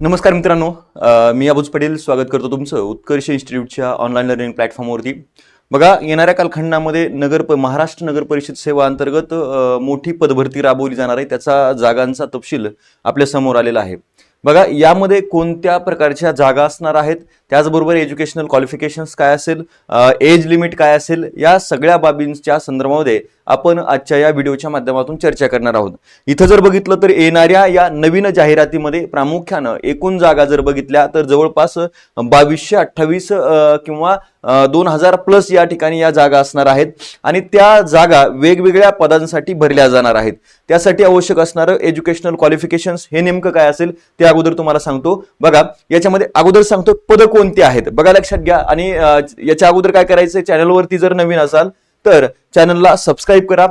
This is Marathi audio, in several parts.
नमस्कार मित्रांनो. मी अबुज पटेल. स्वागत करतो तुमचं उत्कर्ष इन्स्टिट्यूटच्या ऑनलाईन लर्निंग प्लॅटफॉर्मवरती बघा येणाऱ्या कालखंडामध्ये नगर प- महाराष्ट्र नगर परिषद सेवा अंतर्गत मोठी पदभरती राबवली जाणार आहे. त्याचा जागांचा तपशील आपल्यासमोर आलेला आहे. बघा यामध्ये कोणत्या प्रकारच्या जागा असणार आहेत? त्याचबरोबर एज्युकेशनल क्वालिफिकेशन्स काय असेल? एज लिमिट काय असेल? या सगळ्या बाबींच्या संदर्भामध्ये आपण आजच्या या व्हिडिओच्या माध्यमातून चर्चा करणार आहोत. इथं जर बघितलं तर येणाऱ्या या नवीन जाहिरातीमध्ये प्रामुख्यानं एकूण जागा जर बघितल्या तर जवळपास बावीसशे अठ्ठावीस किंवा दोन हजार प्लस या ठिकाणी या जागा असणार आहेत. आणि त्या जागा वेगवेगळ्या पदांसाठी भरल्या जाणार आहेत. त्यासाठी आवश्यक असणारं एज्युकेशनल क्वालिफिकेशन्स हे नेमकं काय असेल ते अगोदर तुम्हाला सांगतो. बघा याच्यामध्ये अगोदर सांगतो पद कोणती आहेत? बघा लक्षात घ्या. आणि याच्या अगोदर काय करायचं चॅनलवरती जर नवीन असाल तर चॅनलला सबस्क्राईब करा.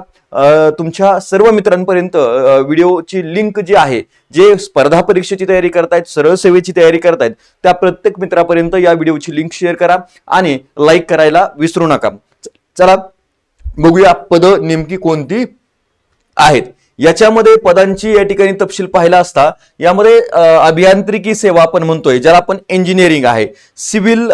तुमच्या सर्व मित्रांपर्यंत व्हिडिओची लिंक जी आहे जे स्पर्धा परीक्षेची तयारी करतायत सरळ सेवेची तयारी करतायत त्या प्रत्येक मित्रापर्यंत या व्हिडिओची लिंक शेअर करा आणि लाईक करायला विसरू नका. चला बघूया पद नेमकी कोणती आहेत. याच्यामध्ये पदांची या ठिकाणी तपशील पाहिला असता यामध्ये अभियांत्रिकी सेवा आपण म्हणतोय ज्याला आपण इंजिनिअरिंग आहे. सिव्हिल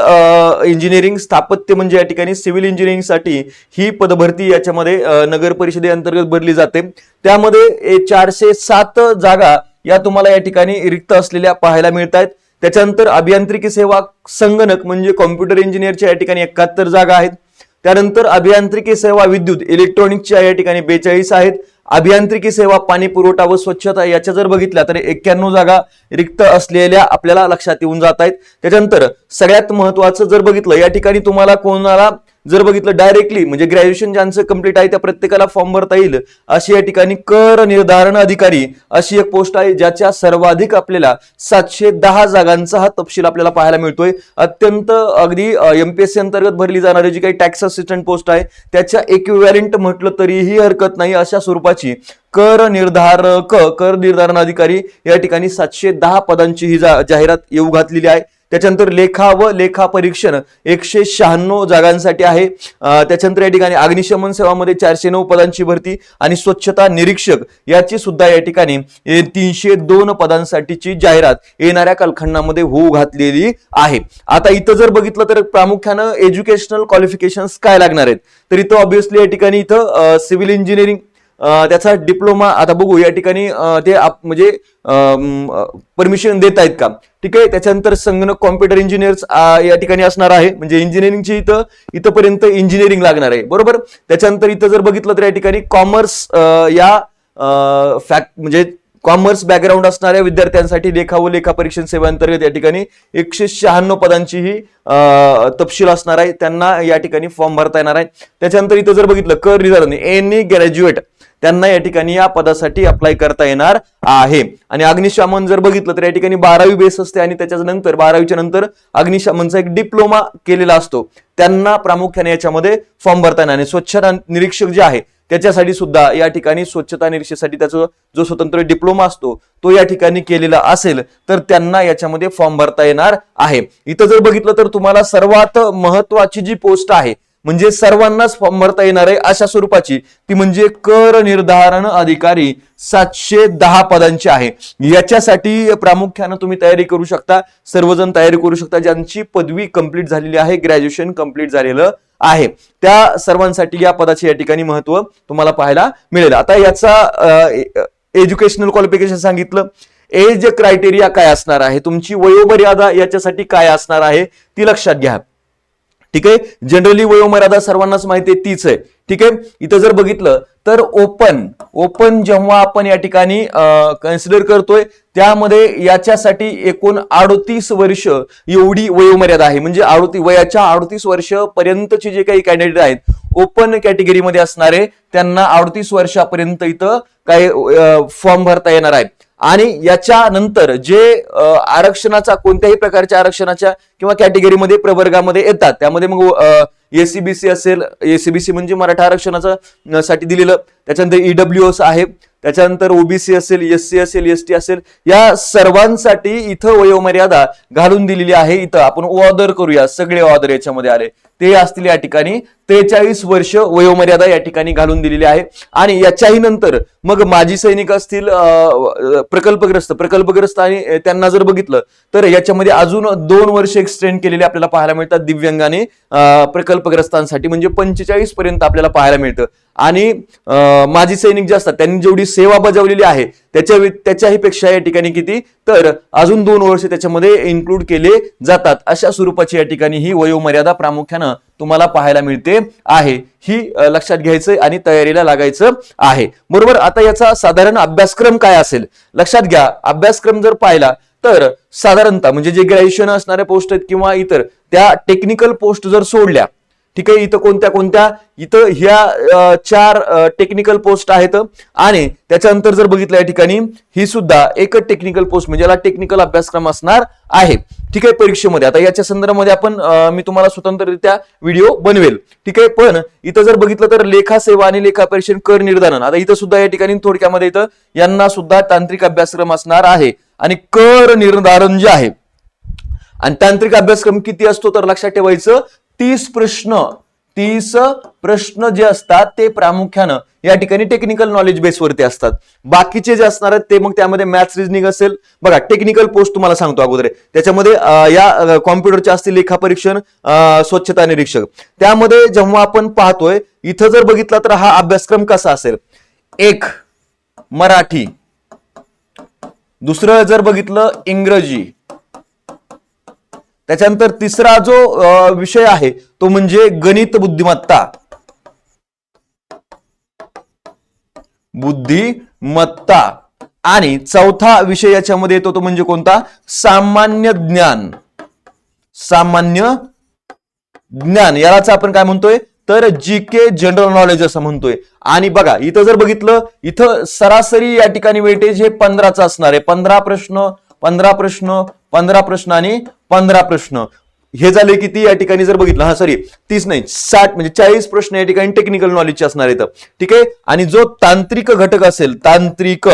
इंजिनिअरिंग स्थापत्य म्हणजे या ठिकाणी सिव्हिल इंजिनिअरिंगसाठी ही पदभरती याच्यामध्ये अ, नगर परिषदेअंतर्गत भरली जाते. त्यामध्ये चारशे सात जागा या तुम्हाला या ठिकाणी रिक्त असलेल्या पाहायला मिळत आहेत त्याच्यानंतर अभियांत्रिकी सेवा संगणक म्हणजे कॉम्प्युटर इंजिनिअरच्या या ठिकाणी एकाहत्तर जागा आहेत. त्यानंतर अभियांत्रिकी सेवा विद्युत इलेक्ट्रॉनिकच्या या ठिकाणी बेचाळीस आहेत. अभियांत्रिकी सेवा पाणी पुरवठा व स्वच्छता याच्या जर बघितल्या तर एक्क्याण्णव जागा रिक्त असलेल्या आपल्याला लक्षात येऊन जात आहेत. त्याच्यानंतर सगळ्यात महत्वाचं जर बघितलं या ठिकाणी तुम्हाला कोणाला जर बघितलं डायरेक्टली म्हणजे ग्रॅज्युएशन ज्यांचं कंप्लीट आहे त्या प्रत्येकाला फॉर्म भरता येईल अशी या ठिकाणी कर निर्धारण अधिकारी अशी एक पोस्ट आहे ज्याच्या सर्वाधिक आपल्याला सातशे दहा जागांचा हा तपशील आपल्याला पाहायला मिळतोय. अत्यंत अगदी एमपीएससी अंतर्गत भरली जाणारी जी काही टॅक्स असिस्टंट पोस्ट आहे त्याच्या इक्विव्हॅलेंट म्हटलं तरीही हरकत नाही. अशा स्वरूपाची कर निर्धारक कर निर्धारण अधिकारी या ठिकाणी सातशे दहा पदांची ही जाहिरात येऊ घातलेली आहे. त्याच्यानंतर लेखा व लेखा परीक्षण एकशे शहाण्णव जागांसाठी आहे. त्याच्यानंतर या ठिकाणी अग्निशमन सेवामध्ये चारशे नऊ पदांची भरती आणि स्वच्छता निरीक्षक याची सुद्धा या ठिकाणी तीनशे दोन पदांसाठीची जाहिरात येणाऱ्या कालखंडामध्ये होऊ घातलेली आहे. आता इथं जर बघितलं तर प्रामुख्यानं एज्युकेशनल क्वालिफिकेशन्स काय लागणार आहेत? तर इथं ऑब्विसली या ठिकाणी इथं सिव्हिल इंजिनिअरिंग त्याचा डिप्लोमा आता बघू या ठिकाणी ते आप- म्हणजे परमिशन देत आहेत का? ठीक आहे त्याच्यानंतर संगणक कॉम्प्युटर इंजिनियर्स या ठिकाणी असणार आहे. म्हणजे इंजिनिअरिंगची इथं इथंपर्यंत इंजिनिअरिंग लागणार आहे. बरोबर? त्याच्यानंतर इथं जर बघितलं तर या ठिकाणी कॉमर्स या फॅक्ट म्हणजे कॉमर्स बॅकग्राऊंड असणाऱ्या विद्यार्थ्यांसाठी लेखा व लेखा परीक्षण सेवांतर्गत या ठिकाणी एकशे शहाण्णव पदांची ही तपशील असणार आहे. त्यांना या ठिकाणी फॉर्म भरता येणार आहे. त्याच्यानंतर इथं जर बघितलं कर रिझर्व एनी ग्रॅज्युएट त्यांना या ठिकाणी या पदासाठी अप्लाय करता येणार आहे. आणि अग्निशामन जर बघितलं तर या ठिकाणी बारावी बेस असते आणि त्याच्यानंतर बारावीच्या नंतर अग्निशामनचा एक डिप्लोमा केलेला असतो. त्यांना प्रामुख्याने याच्यामध्ये फॉर्म भरता येणार आणि स्वच्छता निरीक्षक जे आहे त्याच्यासाठी सुद्धा या ठिकाणी स्वच्छता निरीक्षेसाठी त्याचा जो स्वतंत्र डिप्लोमा असतो तो या ठिकाणी केलेला असेल तर त्यांना याच्यामध्ये फॉर्म भरता येणार आहे. इथं जर बघितलं तर तुम्हाला सर्वात महत्वाची जी पोस्ट आहे म्हणजे सर्वांनाच फॉर्म भरता येणार आहे अशा स्वरूपाची ती म्हणजे कर निर्धारण अधिकारी सातशे दहा पदांची आहे. याच्यासाठी प्रामुख्यानं तुम्ही तयारी करू शकता. सर्वजण तयारी करू शकता. ज्यांची पदवी कंप्लीट झालेली आहे ग्रॅज्युएशन कंप्लीट झालेलं आहे. त्या सर्वांसाठी या पदाचे या ठिकाणी महत्त्व तुम्हाला पाहायला मिळेल. आता याचा एज्युकेशनल क्वालिफिकेशन सांगितलं. एज क्रायटेरिया काय असणार आहे? तुमची वयोमर्यादा याच्यासाठी काय असणार आहे? ती लक्षात घ्या. ठीक आहे? जनरली वयोमर्यादा सर्वांनाच माहिती आहे तीच आहे. ठीक आहे? इथं जर बघितलं तर ओपन ओपन जेव्हा आपण या ठिकाणी कन्सिडर करतोय त्यामध्ये याच्यासाठी एकूण अडतीस वर्ष एवढी वयोमर्यादा आहे. म्हणजे अडोती वयाच्या अडतीस वर्ष पर्यंतचे जे काही कॅन्डिडेट आहेत ओपन कॅटेगरीमध्ये असणारे त्यांना अडतीस वर्षापर्यंत इथं काही फॉर्म भरता येणार आहेत. आणि याच्या नंतर जे आरक्षणाचा कोणत्याही प्रकारच्या आरक्षणाच्या किंवा कॅटेगरीमध्ये प्रवर्गामध्ये येतात त्यामध्ये मग एसीबीसी असेल एसीबीसी म्हणजे मराठा आरक्षणाचा साठी दिलेलं त्याच्यानंतर ईडब्ल्यू एस आहे त्याच्यानंतर ओबीसी असेल एस सी असेल एस टी असेल या सर्वांसाठी इथं वयोमर्यादा घालून दिलेली आहे इथं. आपण ऑर्डर करूया सगळे ऑर्डर याच्यामध्ये आले. ते असतील या ठिकाणी त्रेचाळीस वर्ष वयोमर्यादा या ठिकाणी घालून दिलेली आहे. आणि याच्याही नंतर मग माजी सैनिक असतील प्रकल्पग्रस्त प्रकल्पग्रस्त आणि त्यांना जर बघितलं तर याच्यामध्ये अजून दोन वर्ष एक्सटेंड केलेले आपल्याला पाहायला मिळतात दिव्यांगाने प्रकल्पग्रस्तांसाठी. म्हणजे पंचेचाळीस पर्यंत आपल्याला पाहायला मिळतं. आणि माजी सैनिक जे असतात त्यांनी जेवढी सेवा बजावलेली आहे त्याच्या त्याच्याही पेक्षा या ठिकाणी किती? तर अजून दोन वर्ष त्याच्यामध्ये इन्क्लूड केले जातात. अशा स्वरूपाची या ठिकाणी ही वयोमर्यादा प्रामुख्यानं तुम्हाला पाहायला मिळते आहे. ही लक्षात घ्यायचं आणि तयारीला लागायचं आहे. बरोबर? आता याचा साधारण अभ्यासक्रम काय असेल? लक्षात घ्या अभ्यासक्रम जर पाहिला तर साधारणतः म्हणजे जे ग्रॅज्युएशन असणाऱ्या पोस्ट आहेत किंवा इतर त्या टेक्निकल पोस्ट जर सोडल्या ठीक आहे इथं कोणत्या कोणत्या? इथं ह्या चार टेक्निकल पोस्ट आहेत. आणि त्याच्यानंतर जर बघितलं या ठिकाणी ही सुद्धा एक टेक्निकल पोस्ट म्हणजे याला टेक्निकल अभ्यासक्रम असणार आहे. ठीक आहे परीक्षेमध्ये. आता याच्या संदर्भामध्ये आपण मी तुम्हाला स्वतंत्ररित्या व्हिडिओ बनवेल. ठीक आहे पण इथं जर बघितलं तर लेखा सेवा आणि लेखा परीक्षण कर निर्धारण. आता इथं सुद्धा या ठिकाणी थोडक्यामध्ये इथं यांना सुद्धा तांत्रिक अभ्यासक्रम असणार आहे. आणि कर निर्धारण जे आहे आणि तांत्रिक अभ्यासक्रम किती असतो तर लक्षात ठेवायचं तीस प्रश्न तीस प्रश्न जे असतात ते प्रामुख्यानं या ठिकाणी टेक्निकल नॉलेज बेसवरती असतात. बाकीचे जे असणार आहेत ते मग त्यामध्ये मॅथ्स रिजनिंग असेल. बघा टेक्निकल पोस्ट तुम्हाला सांगतो अगोदर. त्याच्यामध्ये या कॉम्प्युटरचे असतील लेखा परीक्षण स्वच्छता निरीक्षक. त्यामध्ये जेव्हा आपण पाहतोय इथं जर बघितला तर हा अभ्यासक्रम कसा असेल? एक मराठी. दुसरं जर बघितलं इंग्रजी. त्याच्यानंतर तिसरा जो विषय आहे तो म्हणजे गणित बुद्धिमत्ता. बुद्धिमत्ता. आणि चौथा विषय याच्यामध्ये येतो तो म्हणजे कोणता? सामान्य ज्ञान. सामान्य ज्ञान. यालाच आपण काय म्हणतोय? तर जी के जनरल नॉलेज असं म्हणतोय. आणि बघा इथं जर बघितलं इथं सरासरी या ठिकाणी वेटेज हे पंधराचं असणार आहे. पंधरा प्रश्न पंधरा प्रश्न पंधरा प्रश्न आणि पंधरा प्रश्न. हे झाले किती? या ठिकाणी जर बघितलं हा सॉरी तीस नाही साठ म्हणजे चाळीस प्रश्न या ठिकाणी टेक्निकल नॉलेजचे असणार आहेत. ठीक आहे? आणि जो तांत्रिक घटक असेल तांत्रिक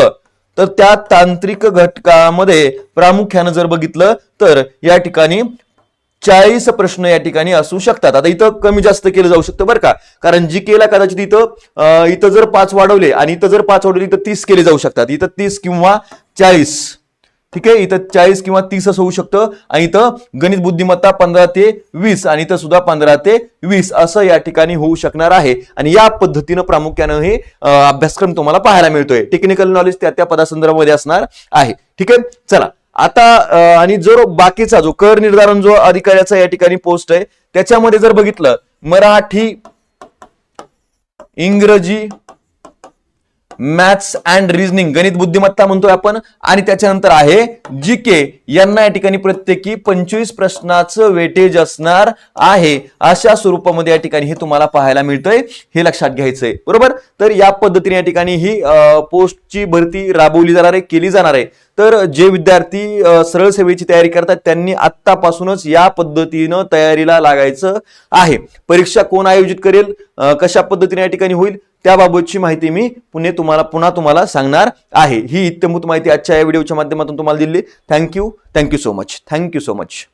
तर त्या तांत्रिक घटकामध्ये प्रामुख्यानं जर बघितलं तर या ठिकाणी चाळीस प्रश्न या ठिकाणी असू शकतात. आता इथं कमी जास्त केलं जाऊ शकतं बरं का? कारण जी केला कदाचित इथं इथं जर पाच वाढवले आणि इथं जर पाच वाढवले इथं तीस केले जाऊ शकतात. इथं तीस किंवा चाळीस. ठीक आहे? इथं चाळीस किंवा तीस असं होऊ शकतं. आणि इथं गणित बुद्धिमत्ता पंधरा ते वीस आणि इथं सुद्धा पंधरा ते वीस असं या ठिकाणी होऊ शकणार आहे. आणि या पद्धतीनं प्रामुख्यानं हे अभ्यासक्रम तुम्हाला पाहायला मिळतोय. टेक्निकल नॉलेज त्या त्या पदासंदर्भामध्ये असणार आहे. ठीक आहे? चला. आता आणि जो बाकीचा जो कर निर्धारण जो अधिकाऱ्याचा या ठिकाणी पोस्ट आहे त्याच्यामध्ये जर बघितलं मराठी इंग्रजी मॅथ्स अँड रिझनिंग गणित बुद्धिमत्ता म्हणतोय आपण. आणि त्याच्यानंतर आहे जी के यांना या ठिकाणी प्रत्येकी पंचवीस प्रश्नाचं वेटेज असणार आहे. अशा स्वरूपामध्ये या ठिकाणी हे तुम्हाला पाहायला मिळतंय. हे लक्षात घ्यायचंय. बरोबर? तर या पद्धतीने या ठिकाणी ही पोस्टची भरती राबवली जाणार आहे केली जाणार आहे. तर जे विद्यार्थी सरळ सेवेची तयारी करतात त्यांनी आत्तापासूनच या पद्धतीनं तयारीला लागायचं आहे. परीक्षा कोण आयोजित करेल? कशा पद्धतीने या ठिकाणी होईल? त्याबाबतची माहिती मी पुणे तुम्हाला पुन्हा तुम्हाला सांगणार आहे. ही इत्यंभूत माहिती आजच्या या व्हिडिओच्या माध्यमातून तुम्हाला दिली. Thank you thank you so much thank you so much